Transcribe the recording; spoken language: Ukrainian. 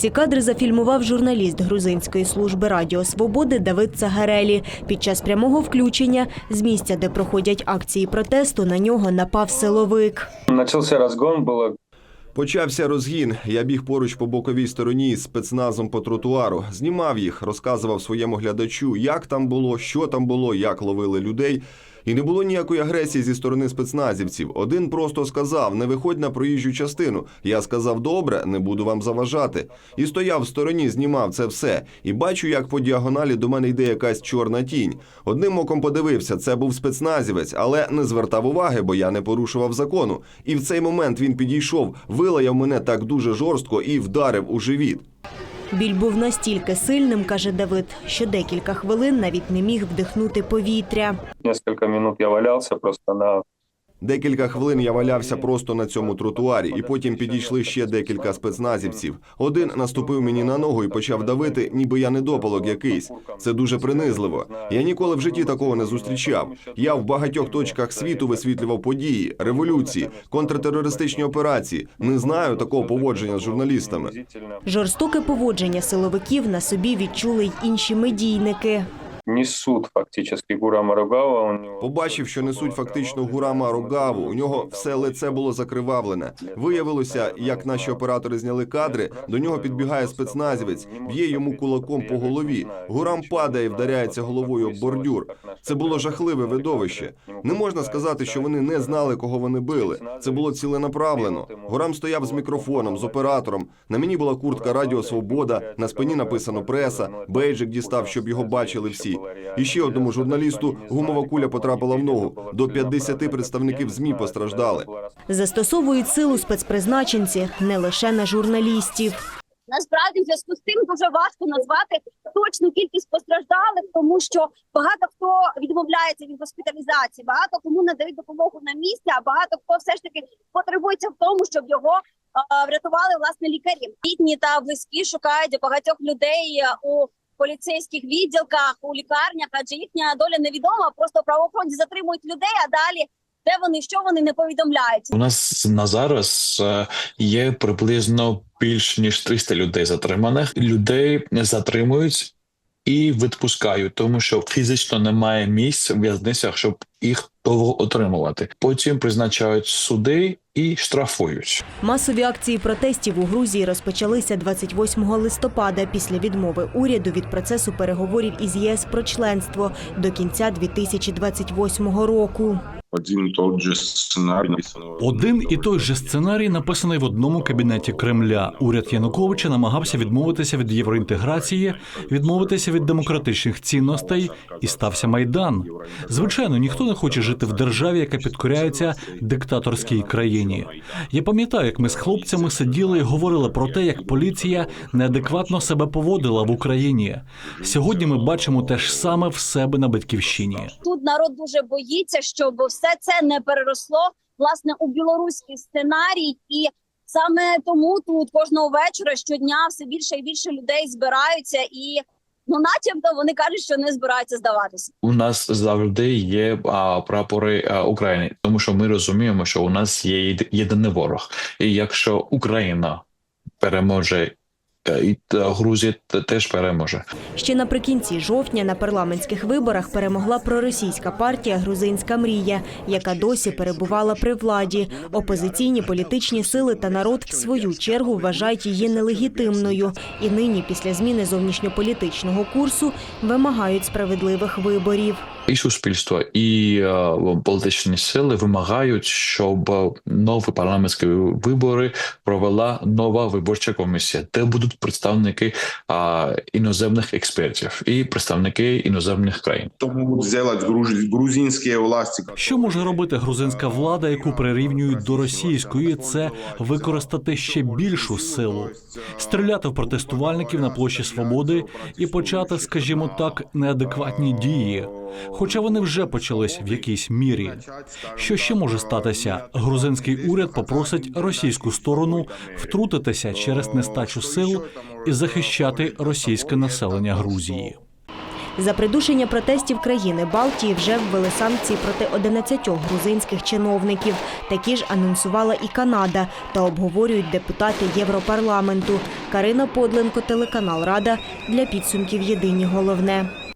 Ці кадри зафільмував журналіст грузинської служби Радіо Свободи Давид Цагарелі. Під час прямого включення з місця, де проходять акції протесту, на нього напав силовик. Начался разгон, было Почався розгін. Я біг поруч по боковій стороні з спецназом по тротуару. Знімав їх, розказував своєму глядачу, як там було, що там було, як ловили людей. І не було ніякої агресії зі сторони спецназівців. Один просто сказав: не виходь на проїжджу частину. Я сказав, добре, не буду вам заважати. І стояв в стороні, знімав це все. І бачу, як по діагоналі до мене йде якась чорна тінь. Одним оком подивився, це був спецназівець, але не звертав уваги, бо я не порушував закону. І в цей момент він підійшов, вилаяв мене так дуже жорстко і вдарив у живіт. Біль був настільки сильним, каже Давид, що декілька хвилин навіть не міг вдихнути повітря. несколько минут я валявся просто на Декілька хвилин я валявся просто на цьому тротуарі, і потім підійшли ще декілька спецназівців. Один наступив мені на ногу і почав давити, ніби я недопалок якийсь. Це дуже принизливо. Я ніколи в житті такого не зустрічав. Я в багатьох точках світу висвітлював події, революції, контртерористичні операції. Не знаю такого поводження з журналістами. Жорстоке поводження силовиків на собі відчули й інші медійники. Несут фактически Гурама Рогава. Побачив, що несуть фактично Гурама Рогаву. У нього все лице було закривавлене. Виявилося, як наші оператори зняли кадри. До нього підбігає спецназівець, б'є йому кулаком по голові. Гурам падає, вдаряється головою об бордюр. Це було жахливе видовище. Не можна сказати, що вони не знали, кого вони били. Це було ціленаправлено. Гурам стояв з мікрофоном, з оператором. На мені була куртка Радіо Свобода. На спині написано преса. Бейджик дістав, щоб його бачили всі. І ще одному журналісту гумова куля потрапила в ногу. До 50 представників змі постраждали. Застосовують силу спецпризначенці не лише на журналістів. Насправді, в зв'язку з тим дуже важко назвати точну кількість постраждалих, тому що багато хто відмовляється від госпіталізації, багато кому надають допомогу на місці, а багато хто все ж таки потребується в тому, щоб його е, врятували власне лікарі. Рідні та близькі шукають багатьох людей е, у поліцейських відділках, у лікарнях, адже їхня доля невідома. Просто правоохоронці затримують людей, а далі де вони що вони не повідомляють. У нас на зараз е, є приблизно більш ніж 300 людей затриманих. Людей затримують і відпускають, тому що фізично немає місць в в'язницях, щоб їх довго отримувати. Потім призначають суди і штрафують. Масові акції протестів у Грузії розпочалися 28 листопада після відмови уряду від процесу переговорів із ЄС про членство до кінця 2028 року. Один і той же сценарій написано. Один і той же сценарій написаний в одному кабінеті Кремля. Уряд Януковича намагався відмовитися від євроінтеграції, відмовитися від демократичних цінностей, і стався майдан. Звичайно, ніхто не хоче жити в державі, яка підкоряється диктаторській країні. Я пам'ятаю, як ми з хлопцями сиділи і говорили про те, як поліція неадекватно себе поводила в Україні. Сьогодні ми бачимо те ж саме в себе на батьківщині. тут народ дуже боїться, щоб все це не переросло власне у білоруський сценарій, і саме тому тут кожного вечора щодня все більше і більше людей збираються, і ну, начебто, вони кажуть, що не збираються здаватися. У нас завжди є а, прапори а, України, тому що ми розуміємо, що у нас є єдиний ворог. І якщо Україна переможе, е, і Грузія теж переможе. Ще наприкінці жовтня на парламентських виборах перемогла проросійська партія Грузинська мрія, яка досі перебувала при владі. Опозиційні політичні сили та народ в свою чергу вважають її нелегітимною. І нині, після зміни зовнішньополітичного курсу, вимагають справедливих виборів. І суспільство, і е, політичні сили вимагають, щоб нові парламентські вибори провела нова виборча комісія, де будуть представники а, іноземних експертів і представники іноземних країн. То можуть зробити груз- грузинські власті. Що може робити грузинська влада, яку прирівнюють до російської? Це використати ще більшу силу, стріляти в протестувальників на площі Свободи і почати, скажімо так, неадекватні дії. Хоча вони вже почались в якійсь мірі. Що ще може статися? Грузинський уряд попросить російську сторону втрутитися через нестачу сил і захищати російське населення Грузії. За придушення протестів країни Балтії вже ввели санкції проти 11 грузинських чиновників. Такі ж анонсувала і Канада та обговорюють депутати Європарламенту. Карина Подленко, телеканал Рада для підсумків Єдині головне.